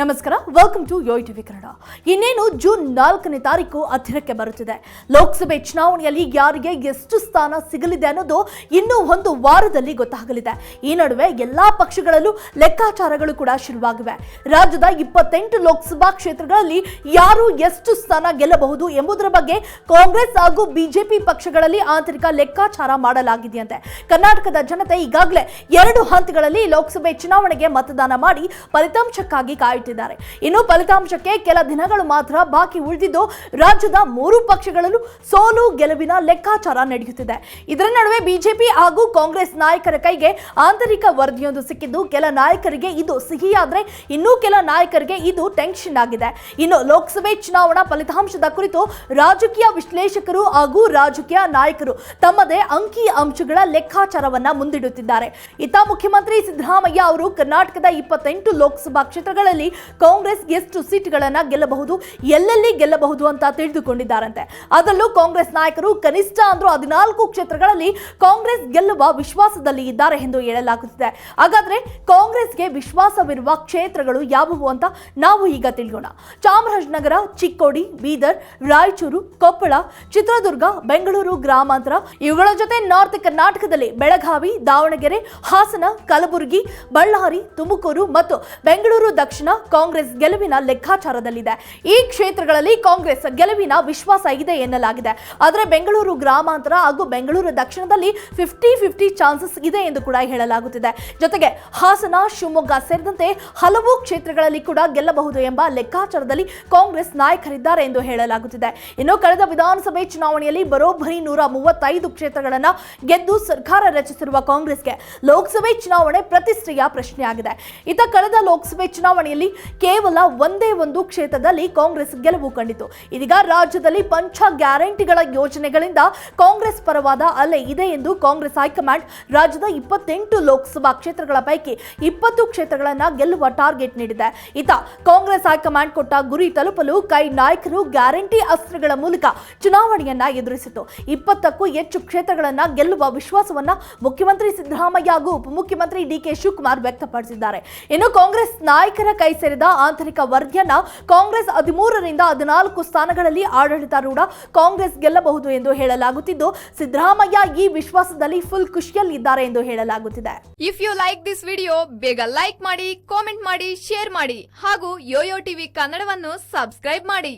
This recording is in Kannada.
ನಮಸ್ಕಾರ welcome to Yoyo TV Kannada. ಇನ್ನೇನು ಜೂನ್ ನಾಲ್ಕನೇ ತಾರೀಕು ಹತ್ತಿರಕ್ಕೆ ಬರುತ್ತಿದೆ. ಲೋಕಸಭೆ ಚುನಾವಣೆಯಲ್ಲಿ ಯಾರಿಗೆ ಎಷ್ಟು ಸ್ಥಾನ ಸಿಗಲಿದೆ ಅನ್ನೋದು ಇನ್ನೂ ಒಂದು ವಾರದಲ್ಲಿ ಗೊತ್ತಾಗಲಿದೆ. ಈ ನಡುವೆ ಎಲ್ಲಾ ಪಕ್ಷಗಳಲ್ಲೂ ಲೆಕ್ಕಾಚಾರಗಳು ಕೂಡ ಶುರುವಾಗಿವೆ. ರಾಜ್ಯದ ಇಪ್ಪತ್ತೆಂಟು ಲೋಕಸಭಾ ಕ್ಷೇತ್ರಗಳಲ್ಲಿ ಯಾರು ಎಷ್ಟು ಸ್ಥಾನ ಗೆಲ್ಲಬಹುದು ಎಂಬುದರ ಬಗ್ಗೆ ಕಾಂಗ್ರೆಸ್ ಹಾಗೂ ಬಿಜೆಪಿ ಪಕ್ಷಗಳಲ್ಲಿ ಆಂತರಿಕ ಲೆಕ್ಕಾಚಾರ ಮಾಡಲಾಗಿದೆಯಂತೆ. ಕರ್ನಾಟಕದ ಜನತೆ ಈಗಾಗಲೇ ಎರಡು ಹಂತಗಳಲ್ಲಿ ಲೋಕಸಭೆ ಚುನಾವಣೆಗೆ ಮತದಾನ ಮಾಡಿ ಫಲಿತಾಂಶಕ್ಕಾಗಿ ಕಾಯುತ್ತಿದ್ದಾರೆ ಇನ್ನು ಫಲಿತಾಂಶಕ್ಕೆ ಕೆಲ ದಿನಗಳು ಮಾತ್ರ ಬಾಕಿ ಉಳಿದಿದ್ದು, ರಾಜ್ಯದ ಮೂರು ಪಕ್ಷಗಳಲ್ಲೂ ಸೋಲು ಗೆಲುವಿನ ಲೆಕ್ಕಾಚಾರ ನಡೆಯುತ್ತಿದೆ. ಇದರ ನಡುವೆ ಬಿಜೆಪಿ ಹಾಗೂ ಕಾಂಗ್ರೆಸ್ ನಾಯಕರ ಕೈಗೆ ಆಂತರಿಕ ವರದಿಯೊಂದು ಸಿಕ್ಕಿದ್ದು, ಕೆಲ ನಾಯಕರಿಗೆ ಇದು ಸಿಹಿಯಾದರೆ, ಇನ್ನೂ ಕೆಲ ನಾಯಕರಿಗೆ ಇದು ಟೆನ್ಷನ್ ಆಗಿದೆ. ಇನ್ನು ಲೋಕಸಭೆ ಚುನಾವಣಾ ಫಲಿತಾಂಶದ ಕುರಿತು ರಾಜಕೀಯ ವಿಶ್ಲೇಷಕರು ಹಾಗೂ ರಾಜಕೀಯ ನಾಯಕರು ತಮ್ಮದೇ ಅಂಕಿ ಅಂಶಗಳ ಲೆಕ್ಕಾಚಾರವನ್ನ ಮುಂದಿಡುತ್ತಿದ್ದಾರೆ. ಇತ್ತ ಮುಖ್ಯಮಂತ್ರಿ ಸಿದ್ದರಾಮಯ್ಯ ಅವರು ಕರ್ನಾಟಕದ ಇಪ್ಪತ್ತೆಂಟು ಲೋಕಸಭಾ ಕ್ಷೇತ್ರಗಳಲ್ಲಿ ಕಾಂಗ್ರೆಸ್ ಎಷ್ಟು ಸೀಟ್ಗಳನ್ನ ಗೆಲ್ಲಬಹುದು, ಎಲ್ಲೆಲ್ಲಿ ಗೆಲ್ಲಬಹುದು ಅಂತ ತಿಳಿದುಕೊಂಡಿದ್ದಾರಂತೆ. ಅದರಲ್ಲೂ ಕಾಂಗ್ರೆಸ್ ನಾಯಕರು ಕನಿಷ್ಠ ಅಂದ್ರೂ ಹದಿನಾಲ್ಕು ಕ್ಷೇತ್ರಗಳಲ್ಲಿ ಕಾಂಗ್ರೆಸ್ ಗೆಲ್ಲುವ ವಿಶ್ವಾಸದಲ್ಲಿ ಇದ್ದಾರೆ ಎಂದು ಹೇಳಲಾಗುತ್ತಿದೆ. ಹಾಗಾದ್ರೆ ಕಾಂಗ್ರೆಸ್ಗೆ ವಿಶ್ವಾಸವಿರುವ ಕ್ಷೇತ್ರಗಳು ಯಾವುವು ಅಂತ ನಾವು ಈಗ ತಿಳಿಯೋಣ ಚಾಮರಾಜನಗರ, ಚಿಕ್ಕೋಡಿ, ಬೀದರ್, ರಾಯಚೂರು, ಕೊಪ್ಪಳ, ಚಿತ್ರದುರ್ಗ, ಬೆಂಗಳೂರು ಗ್ರಾಮಾಂತರ, ಇವುಗಳ ಜೊತೆ ನಾರ್ತ್ ಕರ್ನಾಟಕದಲ್ಲಿ ಬೆಳಗಾವಿ, ದಾವಣಗೆರೆ, ಹಾಸನ, ಕಲಬುರಗಿ, ಬಳ್ಳಾರಿ, ತುಮಕೂರು ಮತ್ತು ಬೆಂಗಳೂರು ದಕ್ಷಿಣ ಕಾಂಗ್ರೆಸ್ ಗೆಲುವಿನ ಲೆಕ್ಕಾಚಾರದಲ್ಲಿದೆ. ಈ ಕ್ಷೇತ್ರಗಳಲ್ಲಿ ಕಾಂಗ್ರೆಸ್ ಗೆಲುವಿನ ವಿಶ್ವಾಸ ಇದೆ ಎನ್ನಲಾಗಿದೆ. ಆದರೆ ಬೆಂಗಳೂರು ಗ್ರಾಮಾಂತರ ಹಾಗೂ ಬೆಂಗಳೂರು ದಕ್ಷಿಣದಲ್ಲಿ ಫಿಫ್ಟಿ ಫಿಫ್ಟಿ ಚಾನ್ಸಸ್ ಇದೆ ಎಂದು ಕೂಡ ಹೇಳಲಾಗುತ್ತಿದೆ. ಜೊತೆಗೆ ಹಾಸನ, ಶಿವಮೊಗ್ಗ ಸೇರಿದಂತೆ ಹಲವು ಕ್ಷೇತ್ರಗಳಲ್ಲಿ ಕೂಡ ಗೆಲ್ಲಬಹುದು ಎಂಬ ಲೆಕ್ಕಾಚಾರದಲ್ಲಿ ಕಾಂಗ್ರೆಸ್ ನಾಯಕರಿದ್ದಾರೆ ಎಂದು ಹೇಳಲಾಗುತ್ತಿದೆ. ಇನ್ನು ಕಳೆದ ವಿಧಾನಸಭೆ ಚುನಾವಣೆಯಲ್ಲಿ ಬರೋಬ್ಬರಿ ನೂರ ಮೂವತ್ತೈದು ಕ್ಷೇತ್ರಗಳನ್ನು ಗೆದ್ದು ಸರ್ಕಾರ ರಚಿಸಿರುವ ಕಾಂಗ್ರೆಸ್ಗೆ ಲೋಕಸಭೆ ಚುನಾವಣೆ ಪ್ರತಿಷ್ಠೆಯ ಪ್ರಶ್ನೆಯಾಗಿದೆ. ಇತ್ತ ಕಳೆದ ಲೋಕಸಭೆ ಚುನಾವಣೆಯಲ್ಲಿ ಕೇವಲ ಒಂದೇ ಒಂದು ಕ್ಷೇತ್ರದಲ್ಲಿ ಕಾಂಗ್ರೆಸ್ ಗೆಲುವು ಕಂಡಿತು. ಇದೀಗ ರಾಜ್ಯದಲ್ಲಿ ಪಂಚ ಗ್ಯಾರಂಟಿಗಳ ಯೋಜನೆಗಳಿಂದ ಕಾಂಗ್ರೆಸ್ ಪರವಾದ ಅಲೆ ಇದೆ ಎಂದು ಕಾಂಗ್ರೆಸ್ ಹೈಕಮಾಂಡ್ ರಾಜ್ಯದ ಇಪ್ಪತ್ತೆಂಟು ಲೋಕಸಭಾ ಕ್ಷೇತ್ರಗಳ ಪೈಕಿ ಇಪ್ಪತ್ತು ಕ್ಷೇತ್ರಗಳನ್ನ ಗೆಲ್ಲುವ ಟಾರ್ಗೆಟ್ ನೀಡಿದೆ. ಇತ ಕಾಂಗ್ರೆಸ್ ಹೈಕಮಾಂಡ್ ಕೊಟ್ಟ ಗುರಿ ತಲುಪಲು ಕೈ ನಾಯಕರು ಗ್ಯಾರಂಟಿ ಅಸ್ತ್ರಗಳ ಮೂಲಕ ಚುನಾವಣೆಯನ್ನ ಎದುರಿಸಿತು ಇಪ್ಪತ್ತಕ್ಕೂ ಹೆಚ್ಚು ಕ್ಷೇತ್ರಗಳನ್ನ ಗೆಲ್ಲುವ ವಿಶ್ವಾಸವನ್ನ ಮುಖ್ಯಮಂತ್ರಿ ಸಿದ್ದರಾಮಯ್ಯ ಹಾಗೂ ಉಪಮುಖ್ಯಮಂತ್ರಿ ಡಿಕೆ ಶಿವಕುಮಾರ್ ವ್ಯಕ್ತಪಡಿಸಿದ್ದಾರೆ. ಇನ್ನು ಕಾಂಗ್ರೆಸ್ ನಾಯಕರ ಕೈ ಸೇರಿದ ಆಂತರಿಕ ವರದಿಯನ್ನ ಕಾಂಗ್ರೆಸ್ ಹದಿಮೂರರಿಂದ ಹದಿನಾಲ್ಕು ಸ್ಥಾನಗಳಲ್ಲಿ ಆಡಳಿತಾರೂಢ ಕಾಂಗ್ರೆಸ್ ಗೆಲ್ಲಬಹುದು ಎಂದು ಹೇಳಲಾಗುತ್ತಿದ್ದು, ಸಿದ್ದರಾಮಯ್ಯ ಈ ವಿಶ್ವಾಸದಲ್ಲಿ ಫುಲ್ ಖುಷಿಯಲ್ಲಿದ್ದಾರೆ ಎಂದು ಹೇಳಲಾಗುತ್ತಿದೆ. If you like this video ಬೇಗ ಲೈಕ್ ಮಾಡಿ ಕಾಮೆಂಟ್ ಮಾಡಿ ಶೇರ್ ಮಾಡಿ ಹಾಗೂ ಯೋಯೋ ಟಿವಿ ಕನ್ನಡವನ್ನು ಸಬ್ಸ್ಕ್ರೈಬ್ ಮಾಡಿ.